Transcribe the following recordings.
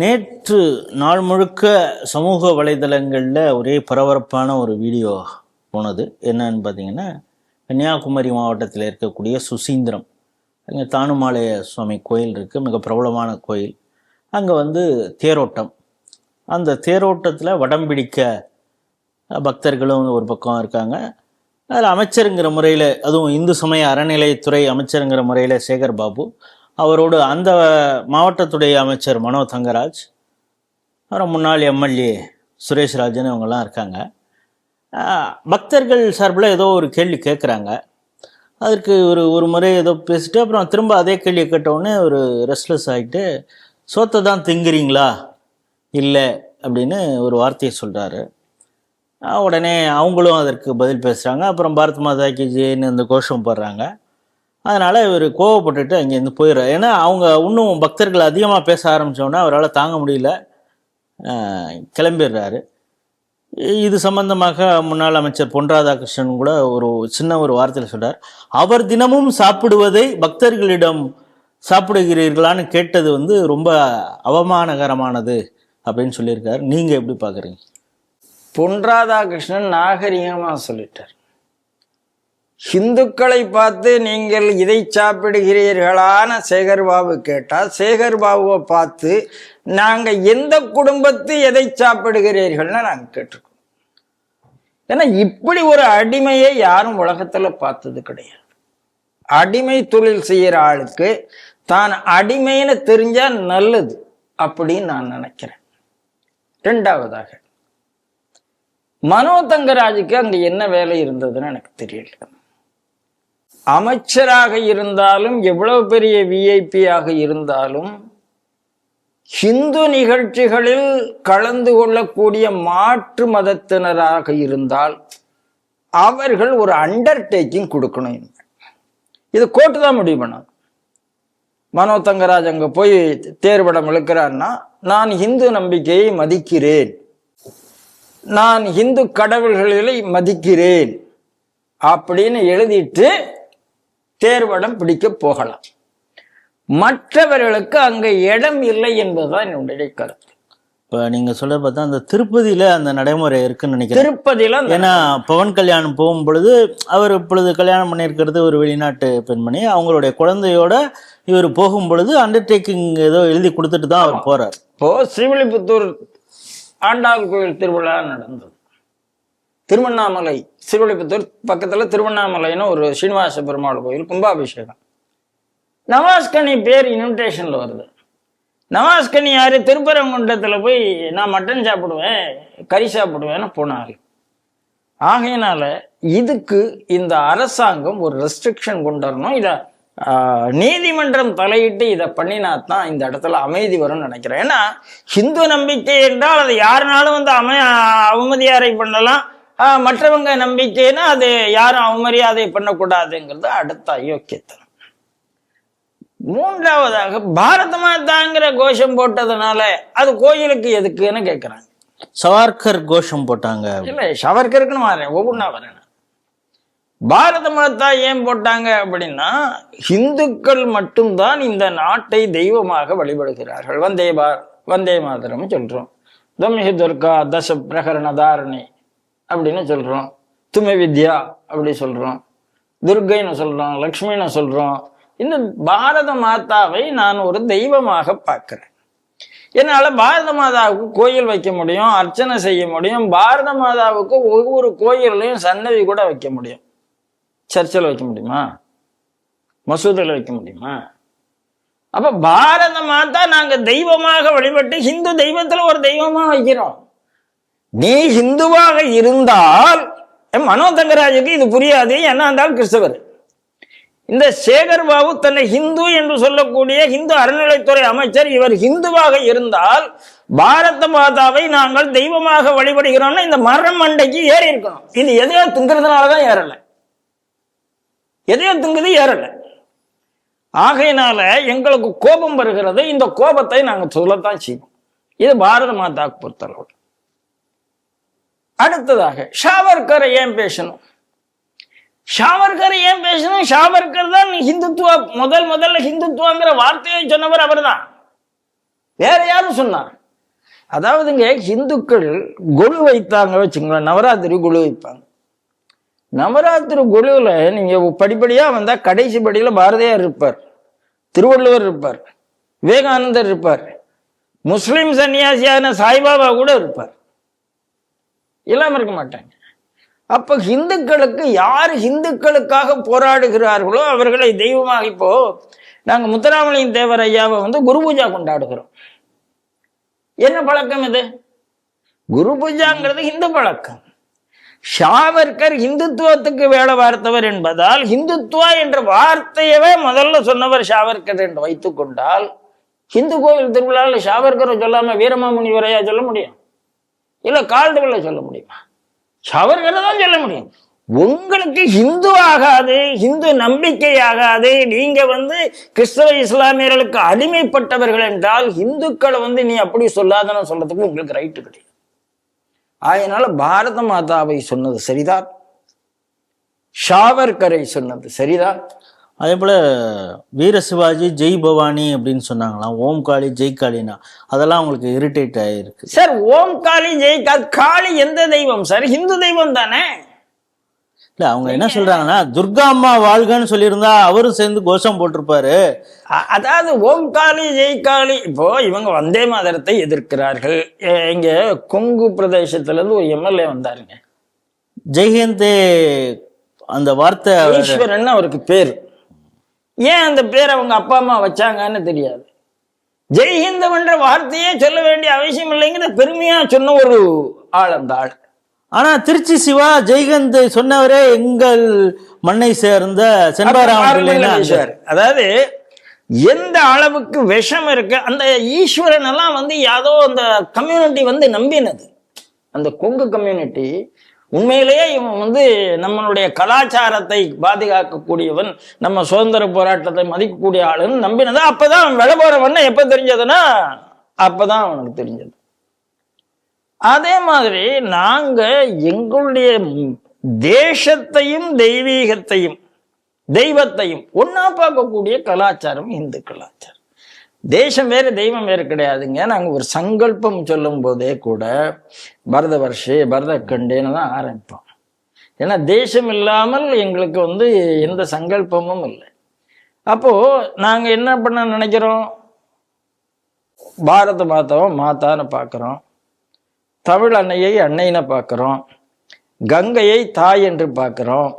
நேற்று நாள் முழுக்க சமூக வலைதளங்களில் ஒரே பரபரப்பான ஒரு வீடியோ போனது. என்னன்னு பார்த்தீங்கன்னா கன்னியாகுமரி மாவட்டத்தில் இருக்கக்கூடிய சுசீந்திரம். அங்கே தானுமாலய சுவாமி கோயில் இருக்குது மிக பிரபலமான கோயில். அங்கே வந்து தேரோட்டம். அந்த தேரோட்டத்தில் வடம் பிடிக்க பக்தர்களும் ஒரு பக்கம் இருக்காங்க. அதில் அமைச்சருங்கிற முறையில் அதுவும் இந்து சமய அறநிலையத்துறை அமைச்சருங்கிற முறையில் சேகர் பாபு அவரோடு அந்த மாவட்டத்துடைய அமைச்சர் மனோ தங்கராஜ் அப்புறம் முன்னாள் எம்எல்ஏ சுரேஷ் ராஜன் இவங்கெல்லாம் இருக்காங்க. பக்தர்கள் சார்பில் ஏதோ ஒரு கேள்வி கேட்குறாங்க. அதற்கு ஒரு ஒரு முறை ஏதோ பேசிட்டு அப்புறம் திரும்ப அதே கேள்வியை கேட்டவுடனே ஒரு ரெஸ்ட்லெஸ் ஆகிட்டு சோத்தை தான் திங்குறீங்களா? இல்லை அப்படின்னு ஒரு வார்த்தையை சொல்கிறாரு உடனே அவங்களும் அதற்கு பதில் பேசுகிறாங்க அப்புறம் பாரத் மாதா கி ஜெயின்னு இந்த கோஷம் போடுறாங்க. அதனால் இவர் கோவப்பட்டுட்டு அங்கேருந்து போயிடுறாரு. ஏன்னா அவங்க இன்னும் பக்தர்கள் அதிகமாக பேச ஆரம்பித்தோன்னே அவரால் தாங்க முடியல. கிளம்பிடுறாரு. இது சம்பந்தமாக முன்னாள் அமைச்சர் பொன் ராதாகிருஷ்ணன் கூட ஒரு சின்ன ஒரு வார்த்தையில் சொல்கிறார் அவர் தினமும் சாப்பிடுவதை பக்தர்களிடம் சாப்பிடுகிறீர்களான்னு கேட்டது வந்து ரொம்ப அவமானகரமானது அப்படின்னு சொல்லியிருக்காரு. நீங்கள் எப்படி பார்க்குறீங்க பொன் ராதாகிருஷ்ணன் நாகரிகமாக சொல்லிட்டார். ஹிந்துக்களை பார்த்து நீங்கள் இதை சாப்பிடுகிறீர்களான சேகர்பாபு கேட்டால் சேகர்பாபுவை பார்த்து நாங்க எந்த குடும்பத்து எதை சாப்பிடுகிறீர்கள்னு நாங்கள் கேட்டிருக்கோம். ஏன்னா இப்படி ஒரு அடிமையை யாரும் உலகத்துல பார்த்தது கிடையாது. அடிமை தொழில் செய்கிற ஆளுக்கு தான் அடிமைன்னு தெரிஞ்சால் நல்லது அப்படின்னு நான் நினைக்கிறேன். ரெண்டாவதாக மனோ தங்கராஜுக்கு அங்கே என்ன வேலை இருந்ததுன்னு எனக்கு தெரியல. அமைச்சராக இருந்தாலும் எவ்வளவு பெரிய விஐபியாக இருந்தாலும் ஹிந்து நிகழ்ச்சிகளில் கலந்து கொள்ளக்கூடிய மாற்று மதத்தினராக இருந்தால் அவர்கள் ஒரு அண்டர்டேக்கிங் கொடுக்கணும் இது கோர்ட்டு தான் முடிவு பண்ணணும் மனோ தங்கராஜ் அங்கே போய் தேர்வடம் இழுக்கிறான்னா நான் ஹிந்து நம்பிக்கையை மதிக்கிறேன். நான் ஹிந்து கடவுள்களை மதிக்கிறேன். அப்படின்னு எழுதிட்டு தேர்வடம் பிடிக்க போகலாம். மற்றவர்களுக்கு அங்க இடம் இல்லை என்பதுதான் என்னுடைய கருத்து. இப்போ நீங்க சொல்ல பார்த்தா அந்த திருப்பதியில அந்த நடைமுறை இருக்குன்னு நினைக்கிறேன். திருப்பதியில ஏன்னா பவன் கல்யாணம் போகும் பொழுது அவர் இப்பொழுது கல்யாணம் பண்ணியிருக்கிறது ஒரு வெளிநாட்டு பெண்மணி. அவங்களுடைய குழந்தையோட இவர் போகும் பொழுது அண்டர்டேக்கிங் ஏதோ எழுதி கொடுத்துட்டு தான் அவர் போறார். இப்போ ஸ்ரீவில்லிபுத்தூர் ஆண்டாள் கோயில் திருவிழா நடந்தது. திருவண்ணாமலை சிறுவழிபுத்தூர் பக்கத்தில் திருவண்ணாமலைன்னு ஒரு ஸ்ரீனிவாச பெருமாள் கோயில் கும்பாபிஷேகம். நவாஸ்கனி பேர் இன்விடேஷனில் வருது. நவாஸ்கனி யார்? திருப்பரங்குன்றத்தில் போய் நான் மட்டன் சாப்பிடுவேன் கறி சாப்பிடுவேன்னு போனாரு. ஆகையினால இதுக்கு இந்த அரசாங்கம் ஒரு ரெஸ்ட்ரிக்ஷன் கொண்டு வரணும். இதை நீதிமன்றம் தலையிட்டு இதை பண்ணினா தான் இந்த இடத்துல அமைதி வரும்னு நினைக்கிறேன். ஏன்னா ஹிந்து நம்பிக்கை என்றால் அது யாருனாலும் வந்து அமை அவமதியாரை பண்ணலாம். மற்றவங்க நம்பிக்கைன்னா அது யாரும் அவமரியாதை பண்ணக்கூடாதுங்கிறது அடுத்த அயோக்கியத்தனம் மூன்றாவதாக பாரத மாதாங்கிற கோஷம் போட்டதுனால அது கோயிலுக்கு எதுக்குன்னு கேட்கிறாங்க சவார்கர் கோஷம் போட்டாங்க. இல்ல ஷவர்கருக்குன்னு வரேன் ஒவ்வொன்றா வரேன். பாரத மாதா ஏன் போட்டாங்க அப்படின்னா இந்துக்கள் மட்டும்தான் இந்த நாட்டை தெய்வமாக வழிபடுகிறார்கள். வந்தே பா வந்தே மாதரம் சொல்றோம். தம்ஹி துர்கா தச பிரகரண தாரணி. அப்படின்னு சொல்கிறோம் துமை வித்யா அப்படி சொல்கிறோம் துர்கைன்னு சொல்கிறோம் லக்ஷ்மின்னு சொல்கிறோம் இந்த பாரத மாதாவை நான் ஒரு தெய்வமாக பார்க்கிறேன். என்னால் பாரத மாதாவுக்கு கோயில் வைக்க முடியும் அர்ச்சனை செய்ய முடியும் பாரத மாதாவுக்கு ஒவ்வொரு கோயில்லையும் சன்னதி கூட வைக்க முடியும். சர்ச்சில் வைக்க முடியுமா? மசூதியில் வைக்க முடியுமா? அப்ப பாரத மாதா நாங்க தெய்வமாக வழிபட்டு ஹிந்து தெய்வத்துல ஒரு தெய்வமா வைக்கிறோம். நீ ஹிந்துவாக இருந்தால் என் மனோ தங்கராஜுக்கு இது புரியாது என்ன இருந்தால் கிறிஸ்தவர். இந்த சேகர் பாபு தன்னை ஹிந்து என்று சொல்லக்கூடிய ஹிந்து அறநிலைத்துறை அமைச்சர் இவர் ஹிந்துவாக இருந்தால் பாரத மாதாவை நாங்கள் தெய்வமாக வழிபடுகிறோம்னா இந்த மரம் மண்டைக்கு ஏறி இருக்கணும் இது எதையோ திங்கிறதுனாலதான் ஏறல. எதையோ திங்குது ஏறல. ஆகையினால எங்களுக்கு கோபம் வருகிறது இந்த கோபத்தை நாங்கள் சொல்லத்தான் செய்வோம். இது பாரத மாதாவுக்கு பொறுத்தளவு. அடுத்ததாக ஷாவர்கரை ஏன் பேசணும்? ஷாவர்கரை ஏன் பேசணும்? ஷாவர்கர் தான் ஹிந்துத்துவ முதல் முதல்ல ஹிந்துத்துவங்கிற வார்த்தையை சொன்னவர் அவர் தான் வேற யாரும் சொன்னார் அதாவதுங்க ஹிந்துக்கள் குழு வைத்தாங்க வச்சுங்களேன் நவராத்திரி குழு வைப்பாங்க. நவராத்திரி குழுவில் நீங்க படிப்படியா வந்தா கடைசி படியில் பாரதியார் இருப்பார் திருவள்ளுவர் இருப்பார் விவேகானந்தர் இருப்பார் முஸ்லிம் சன்னியாசியான சாய்பாபா கூட இருப்பார். இல்லாமல் இருக்க மாட்டாங்க. அப்போ ஹிந்துக்களுக்கு யார் ஹிந்துக்களுக்காக போராடுகிறார்களோ அவர்களை தெய்வமாக இப்போ நாங்க முத்துராமலிங்க தேவர் ஐயாவை வந்து குரு பூஜா கொண்டாடுகிறோம். என்ன பழக்கம் இது? குரு பூஜாங்கிறது இந்து பழக்கம். ஷாவர்கர் இந்துத்துவத்துக்கு வேலை பார்த்தவர் என்பதால் இந்துத்துவா என்ற வார்த்தையவே முதல்ல சொன்னவர் ஷாவர்கர் என்று வைத்துக்கொண்டால் இந்து கோவில் திருவிழாவில் ஷாவர்கரை சொல்லாம வீரமாமுனிவரையா சொல்ல முடியும்? இல்ல கால்டுவல்ல சொல்ல முடியுமா? ஷாவர்கரை தான் சொல்ல முடியும். உங்களுக்கு ஹிந்து ஆகாது ஹிந்து நம்பிக்கை ஆகாது. நீங்க வந்து கிறிஸ்தவ இஸ்லாமியர்களுக்கு அடிமைப்பட்டவர்கள் என்றால் ஹிந்துக்களை வந்து நீ அப்படி சொல்லாதன்னு சொல்றதுக்கு உங்களுக்கு ரைட்டு கிடையாது அதனால பாரத மாதாவை சொன்னது சரிதான். ஷாவர்கரை சொன்னது சரிதான். அதே போல வீர சிவாஜி ஜெய் பவானி அப்படின்னு சொன்னாங்களாம். ஓம் காளி ஜெய் காளினா. அதெல்லாம் உங்களுக்கு இரிட்டேட் ஆயிருக்கு. சார் ஓம் காளி ஜெய் காளி எந்த தெய்வம்? சார் ஹிந்து தெய்வம் தானே? இல்ல அவங்க என்ன சொல்றாங்கன்னா துர்கா அம்மா வாழ்கன்னு சொல்லியிருந்தா அவரும் சேர்ந்து கோஷம் போட்டிருப்பாரு. அதாவது ஓம் காளி ஜெய் காளி இப்போ இவங்க வந்தே மாதரத்தை எதிர்க்கிறார்கள். இங்க கொங்கு பிரதேசத்துல இருந்து ஒரு எம்எல்ஏ வந்தாருங்க. ஜெய்ஹிந்த் அந்த வார்த்தை ஈஸ்வரன் அவருக்கு பேர். ஏன் அந்த பேர் அவங்க அப்பா அம்மா வச்சாங்கன்னு தெரியாது. ஜெய்ஹிந்தம்ன்ற வார்த்தையே சொல்ல வேண்டிய அவசியம் இல்லைங்கிற பெருமையா சொன்ன ஒரு ஆள் அந்த ஆள். ஆனா திருச்சி சிவா ஜெய்ஹிந்த் சொன்னவரே எங்கள் மண்ணை சேர்ந்த செண்பாராமன் சார் அதாவது எந்த அளவுக்கு விஷம் இருக்கு அந்த ஈஸ்வரன் எல்லாம் வந்து யாதோ அந்த கம்யூனிட்டி வந்து நம்பினது. அந்த கொங்கு கம்யூனிட்டி உண்மையிலேயே இவன் வந்து நம்மளுடைய கலாச்சாரத்தை பாதுகாக்கக்கூடியவன் நம்ம சுதந்திர போராட்டத்தை மதிக்கக்கூடிய ஆளுன்னு நம்பினது. அப்பதான் அவன் வில போறவன் எப்ப தெரிஞ்சதுன்னா அப்பதான் அவனுக்கு தெரிஞ்சது. அதே மாதிரி நாங்க எங்களுடைய தேசத்தையும் தெய்வீகத்தையும் தெய்வத்தையும் ஒன்னா பார்க்கக்கூடிய கலாச்சாரம் இந்து கலாச்சாரம். தேசம் வேறு தெய்வம் வேறு கிடையாதுங்க. நாங்கள் ஒரு சங்கல்பம் சொல்லும் போதே கூட பரத வருஷே பரத கண்டேன்னு தான் ஆரம்பிப்போம். ஏன்னா தேசம் இல்லாமல் எங்களுக்கு வந்து எந்த சங்கல்பமும் இல்லை. அப்போது நாங்கள் என்ன பண்ண நினைக்கிறோம்? பாரத மாதாவை மாதான்னு பார்க்குறோம். தமிழ் அன்னையை அன்னைன்னு பார்க்குறோம். கங்கையை தாய் என்று பார்க்குறோம்.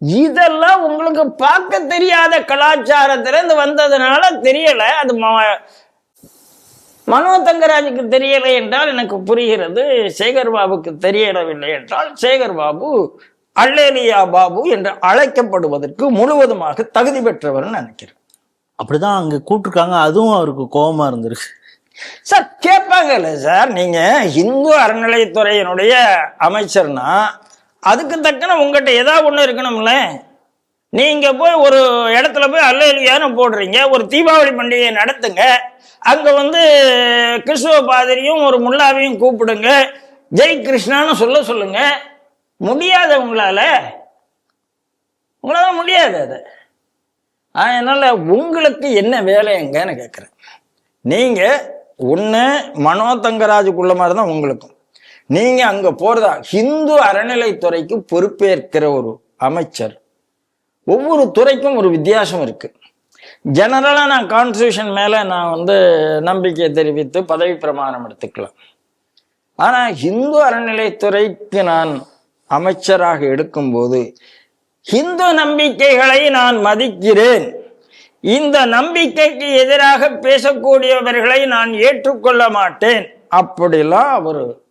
இதெல்லாம் உங்களுக்கு பார்க்க தெரியாத கலாச்சாரத்திலிருந்து வந்ததுனால தெரியல. அது மனோ தங்கராஜுக்கு தெரியலை என்றால் எனக்கு புரிகிறது. சேகர் பாபுக்கு தெரியவில்லை என்றால் சேகர் பாபு அல்லேலியா பாபு என்று அழைக்கப்படுவதற்கு முழுவதுமாக தகுதி பெற்றவர்னு நினைக்கிறேன். அப்படிதான் அங்க கூப்பிட்டுருக்காங்க. அதுவும் அவருக்கு கோபமா இருந்திருக்கு. சார் கேட்பாங்கல்ல சார் நீங்க இந்து அறநிலையத்துறையினுடைய அமைச்சர்னா அதுக்கு தக்கன உங்ககிட்ட ஏதாவது ஒன்று இருக்கணும்ல? நீங்கள் போய் ஒரு இடத்துல போய் அல்லையான்னு போடுறீங்க ஒரு தீபாவளி பண்டிகையை நடத்துங்க அங்கே வந்து கிறிஸ்துவ பாதிரியும் ஒரு முல்லாவையும் கூப்பிடுங்க ஜெய் கிருஷ்ணான்னு சொல்ல சொல்லுங்க. முடியாது உங்களால. உங்களால முடியாது அது. அதனால் உங்களுக்கு என்ன வேலைங்கன்னு கேட்குறேன் நீங்கள் ஒன்று மனோ தங்கராஜுக்குள்ள மாதிரி தான் உங்களுக்கும். நீங்க அங்க போறதா? ஹிந்து அறநிலைத்துறைக்கு பொறுப்பேற்கிற ஒரு அமைச்சர். ஒவ்வொரு துறைக்கும் ஒரு வித்தியாசம் இருக்கு. ஜெனரலா நான் கான்ஸ்டியூஷன் மேல நான் வந்து நம்பிக்கை தெரிவித்து பதவி பிரமாணம் எடுத்துக்கலாம். ஆனா ஹிந்து அறநிலைத்துறைக்கு நான் அமைச்சராக எடுக்கும்போது ஹிந்து நம்பிக்கைகளை நான் மதிக்கிறேன். இந்த நம்பிக்கைக்கு எதிராக பேசக்கூடியவர்களை நான் ஏற்றுக்கொள்ள மாட்டேன். அப்படிலாம் அவர்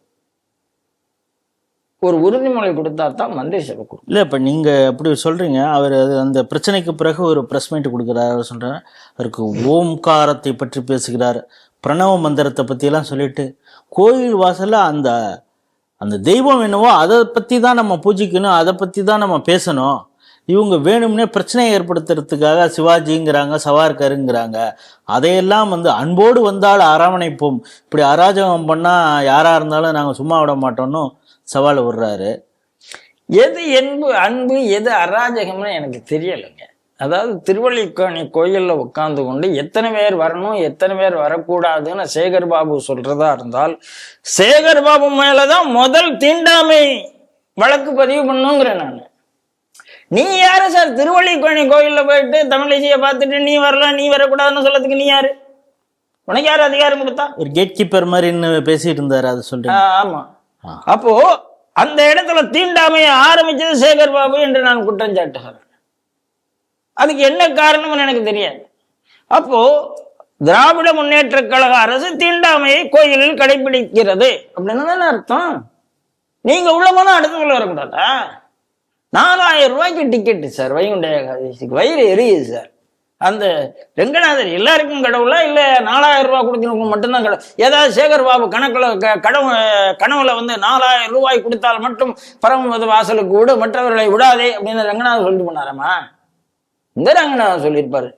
ஒரு உறுதிமொழி கொடுத்தா தான் மந்திரி சபை கொடுக்கும். இல்லை இப்போ நீங்கள் அப்படி சொல்கிறீங்க அவர் அது அந்த பிரச்சனைக்கு பிறகு ஒரு ப்ரெஸ் மீட் கொடுக்குறாரு அவர் சொல்றாரு. அவருக்கு ஓம்காரத்தை பற்றி பேசுகிறார். பிரணவ மந்திரத்தை பற்றியெல்லாம் சொல்லிட்டு கோயில் வாசலில் அந்த அந்த தெய்வம் என்னவோ அதை பற்றி தான் நம்ம பூஜிக்கணும் அதை பற்றி தான் நம்ம பேசணும். இவங்க வேணும்னே பிரச்சனையை ஏற்படுத்துறதுக்காக சிவாஜிங்கிறாங்க சவார்கருங்கிறாங்க. அதையெல்லாம் வந்து அன்போடு வந்தால் அரவணைப்போம். இப்படி அராஜகம் பண்ணால் யாராக இருந்தாலும் நாங்கள் சும்மா விட மாட்டோம்னு சவால் விடுறாரு. எது என்பு அன்பு எது அராஜகம்னு எனக்கு தெரியலைங்க. அதாவது திருவள்ளிக்கேணி கோயில்ல உட்கார்ந்து கொண்டு எத்தனை பேர் வரணும் எத்தனை பேர் வரக்கூடாதுன்னு சேகர் பாபு சொல்றதா இருந்தால் சேகர் பாபு மேலதான் முதல் தீண்டாமை வழக்கு பதிவு பண்ணுங்கிறேன் நான். நீ யாரு சார்? திருவள்ளிக்கேணி கோயில்ல போயிட்டு தமிழிசையை பார்த்துட்டு நீ வரலாம் நீ வரக்கூடாதுன்னு சொல்லதுக்கு நீ யாரு? உனக்கு யார் அதிகாரம் கொடுத்தா? ஒரு கேட் கீப்பர் மாதிரின்னு பேசிட்டு இருந்தாரு அது சொல்றீங்க. ஆ, ஆமா. அப்போ அந்த இடத்துல தீண்டாமையை ஆரம்பிச்சது சேகர் பாபு என்று நான் குற்றம் சாட்டுகிறேன். அதுக்கு என்ன காரணம்னு எனக்கு தெரியாது. அப்போ திராவிட முன்னேற்ற கழக அரசு தீண்டாமையை கோயிலில் கடைபிடிக்கிறது அப்படின்னு தானே அர்த்தம். நீங்க உள்ள போனா அடுத்தவங்கள வரக்கூடாதா? நாலாயிரம் ரூபாய்க்கு டிக்கெட்டு சார் வைகுண்ட ஏகாதசிக்கு. வயிறு எரியுது சார் அந்த ரெங்கநாதர் எல்லாருக்கும் கடவுளா இல்ல நாலாயிரம் ரூபாய் கொடுக்கணும் மட்டும்தான் கடவுள்? ஏதாவது சேகர் பாபு கணக்குல க- கடவு கனவுல வந்து நாலாயிரம் ரூபாய் கொடுத்தால் மட்டும் பரமபத வாசலுக்கு விடு மற்றவர்களை விடாதே அப்படின்னு ரங்கநாதர் சொல்லிட்டு போனாராமா? இந்த ரங்கநாதர் சொல்லியிருப்பாரு.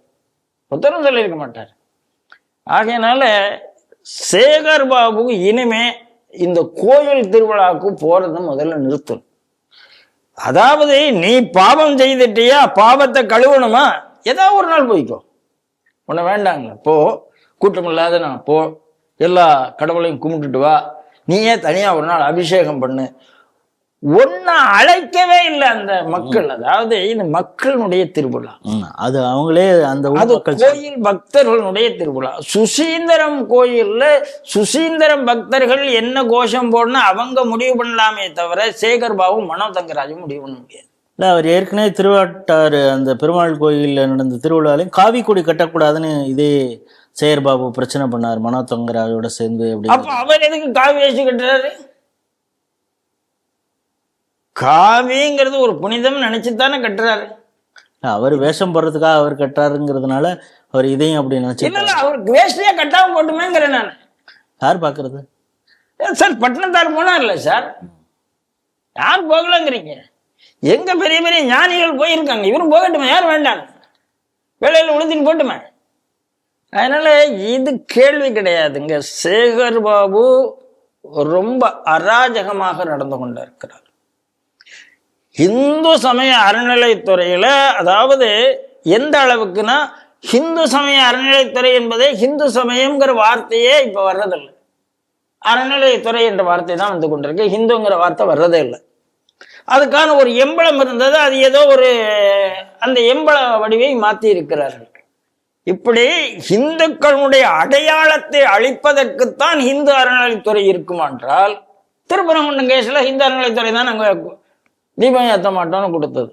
புத்தரும் சொல்லியிருக்க மாட்டார். ஆகையினால சேகர் பாபுக்கு இனிமே இந்த கோயில் திருவிழாவுக்கு போறது முதல்ல நிறுத்தணும். அதாவது நீ பாவம் செய்துட்டியா? பாவத்தை கழுவணுமா? ஏதாவது ஒரு நாள் போய்க்கோ. உன்னை வேண்டாங்க போ. கூட்டம் இல்லாத நான் போ. எல்லா கடவுளையும் கும்பிட்டுட்டு வா. நீயே தனியா ஒரு நாள் அபிஷேகம் பண்ணு. ஒன்ன அழைக்கவே இல்லை அந்த மக்கள். அதாவது இது மக்களுடைய திருவிழா. அது அவங்களே அந்த கோயில் பக்தர்களுடைய திருவிழா. சுசீந்திரம் கோயில்ல சுசீந்திரம் பக்தர்கள் என்ன கோஷம் போடணும் அவங்க முடிவு பண்ணலாமே தவிர சேகர் பாபு மனோ தங்கராஜும் முடிவு பண்ண முடியாது. இல்ல அவர் ஏற்கனவே திருவாட்டாறு அந்த பெருமாள் கோயில்ல நடந்த திருவிழாலையும் காவி கொடி கட்டக்கூடாதுன்னு இதே சேகர் பாபு பிரச்சனை பண்ணார் மனோ தொங்கராஜோட சேர்ந்து அப்படி அப்ப அவர் எதுக்கு காவி வேஷ்டி கட்டுறாரு? காவிங்கிறது ஒரு புனிதம் நினைச்சுத்தானே கட்டுறாரு. அவர் வேஷம் போடுறதுக்காக அவர் கட்டாருங்கிறதுனால அவர் இதையும் அப்படி நினைச்சு அவருக்கு வேஷ்டியா கட்டாம போட்டுமேங்கிறேன் நான். யார் பாக்குறது? ஏன் சார் பட்டினத்தார் போனார்ல சார்? யார் போகலங்கிறீங்க? எங்க பெரிய பெரிய ஞானிகள் போயிருக்காங்க? இவரும் போகட்டுமே யார் வேண்டாம்? வேலையில் உளுத்தின்னு போட்டுமே. அதனால இது கேள்வி கிடையாதுங்க. சேகர் பாபு ரொம்ப அராஜகமாக நடந்து கொண்டிருக்கிறார். இந்து சமய அறநிலைத்துறையில அதாவது எந்த அளவுக்குன்னா ஹிந்து சமய அறநிலைத்துறை என்பதே ஹிந்து சமயம்ங்கிற வார்த்தையே இப்ப வர்றதில்லை. அறநிலையத்துறை என்ற வார்த்தை தான் வந்து கொண்டிருக்கு. ஹிந்துங்கிற வார்த்தை வர்றதே இல்லை. அதுக்கான ஒரு எம்பளம் இருந்தது. அது ஏதோ ஒரு அந்த எம்பள வடிவை மாற்றி இருக்கிறார்கள். இப்படி இந்துக்களுடைய அடையாளத்தை அழிப்பதற்குத்தான் இந்து அறநிலைத்துறை இருக்குமென்றால் திருப்பரங்குன்றம் கேஸ்ல இந்து அறநிலைத்துறை தான் நாங்கள் தீபம் ஏற்ற மாட்டோம்னு கொடுத்தது.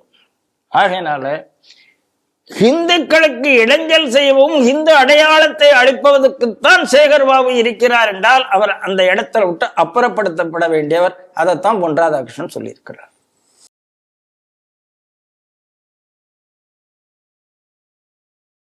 ஆகையினால இந்துக்களுக்கு இடைஞ்சல் செய்யவும் இந்து அடையாளத்தை அழிப்பதற்குத்தான் சேகர் பாபு இருக்கிறார் என்றால் அவர் அந்த இடத்துல விட்டு அப்புறப்படுத்தப்பட வேண்டியவர். அதைத்தான் பொன் ராதாகிருஷ்ணன் சொல்லியிருக்கிறார்.